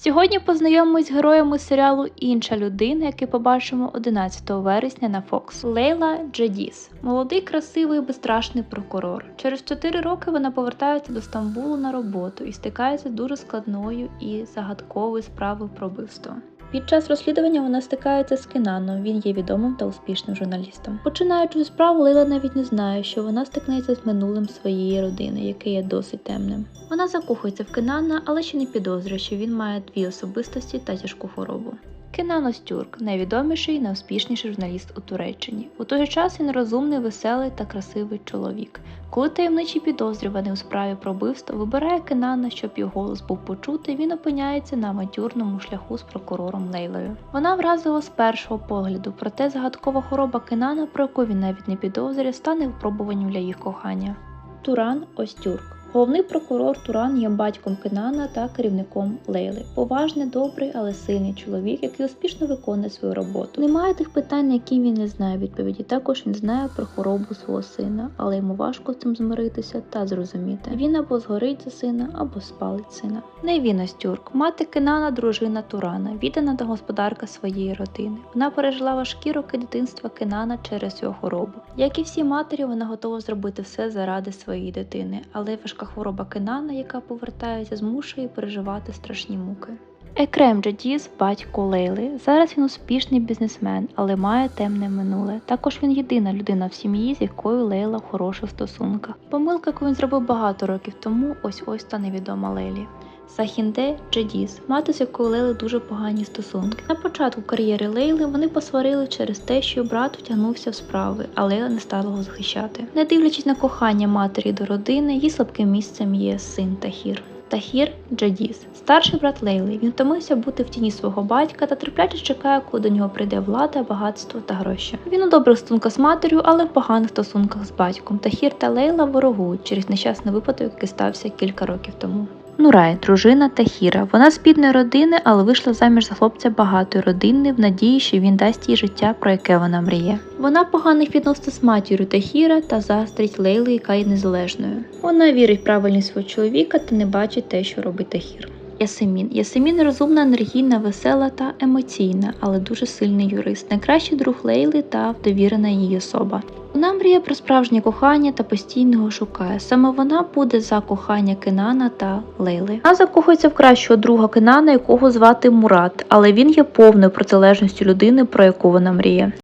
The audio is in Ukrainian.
Сьогодні познайомимось з героями серіалу Інша людина, який побачимо 11 вересня на Fox. Лейла Джадіс, молодий, красивий, безстрашний прокурор. Через 4 роки вона повертається до Стамбулу на роботу і стикається з дуже складною і загадковою справою про вбивство. Під час розслідування вона стикається з Кенаном. Він є відомим та успішним журналістом. Починаючи справу, Лейла навіть не знає, що вона стикнеться з минулим своєї родини, яке є досить темним. Вона закохується в Кенана, але ще не підозрює, що він має дві особистості та тяжку хворобу. Кенан Остюрк найвідоміший і найуспішніший журналіст у Туреччині. У той же час він розумний, веселий та красивий чоловік. Коли таємничий підозрюваний у справі про вбивство вибирає Кенана, щоб його голос був почутий, він опиняється на авантюрному шляху з прокурором Лейлою. Вона вразила з першого погляду, проте загадкова хвороба Кенана, про яку він навіть не підозрює, стане випробуванням для їх кохання. Туран Остюрк. Головний прокурор Туран є батьком Кенана та керівником Лейли. Поважний, добрий, але сильний чоловік, який успішно виконує свою роботу. Немає тих питань, на які він не знає відповіді. Також він знає про хворобу свого сина, але йому важко з цим змиритися та зрозуміти. Він або згорить за сина, або спалить сина. Не він Остюрк, мати Кенана, дружина Турана, віддана та господарка своєї родини. Вона пережила важкі роки дитинства Кенана через його хворобу. Як і всі матері, вона готова зробити все заради своєї дитини, але важка хвороба Кенана, яка повертається, змушує переживати страшні муки. Екрем Джадіс, батько Лейли. Зараз він успішний бізнесмен, але має темне минуле. Також він єдина людина в сім'ї, з якою Лейла в хороших стосунках. Помилка, яку він зробив багато років тому, ось ось та невідома Лейлі. Сахінде Джадіс, мати з якою Лейли дуже погані стосунки. На початку кар'єри Лейли вони посварили через те, що брат втягнувся в справи, а Лейла не стала його захищати. Не дивлячись на кохання матері до родини, її слабким місцем є син Тахір. Тахір Джадіс, старший брат Лейли. Він втомився бути в тіні свого батька та терпляче чекає, коли до нього прийде влада, багатство та гроші. Він у добрих стосунках з матір'ю, але в поганих стосунках з батьком. Тахір та Лейла ворогують через нещасний випадок, який стався кілька років тому. Нурай, дружина Тахіра. Вона з бідної родини, але вийшла заміж за хлопця багатої родини в надії, що він дасть їй життя, про яке вона мріє. Вона поганих відносин з матір'ю Тахіра та заздрить Лейли, яка є незалежною. Вона вірить в правильність свого чоловіка та не бачить те, що робить Тахір. Ясемін. Ясемін розумна, енергійна, весела та емоційна, але дуже сильний юрист. Найкращий друг Лейли та довірена її особа. Вона мріє про справжнє кохання та постійно його шукає. Саме вона буде за кохання Кенана та Лейли. Вона закохується в кращого друга Кенана, якого звати Мурат, але він є повною протилежністю людини, про яку вона мріє.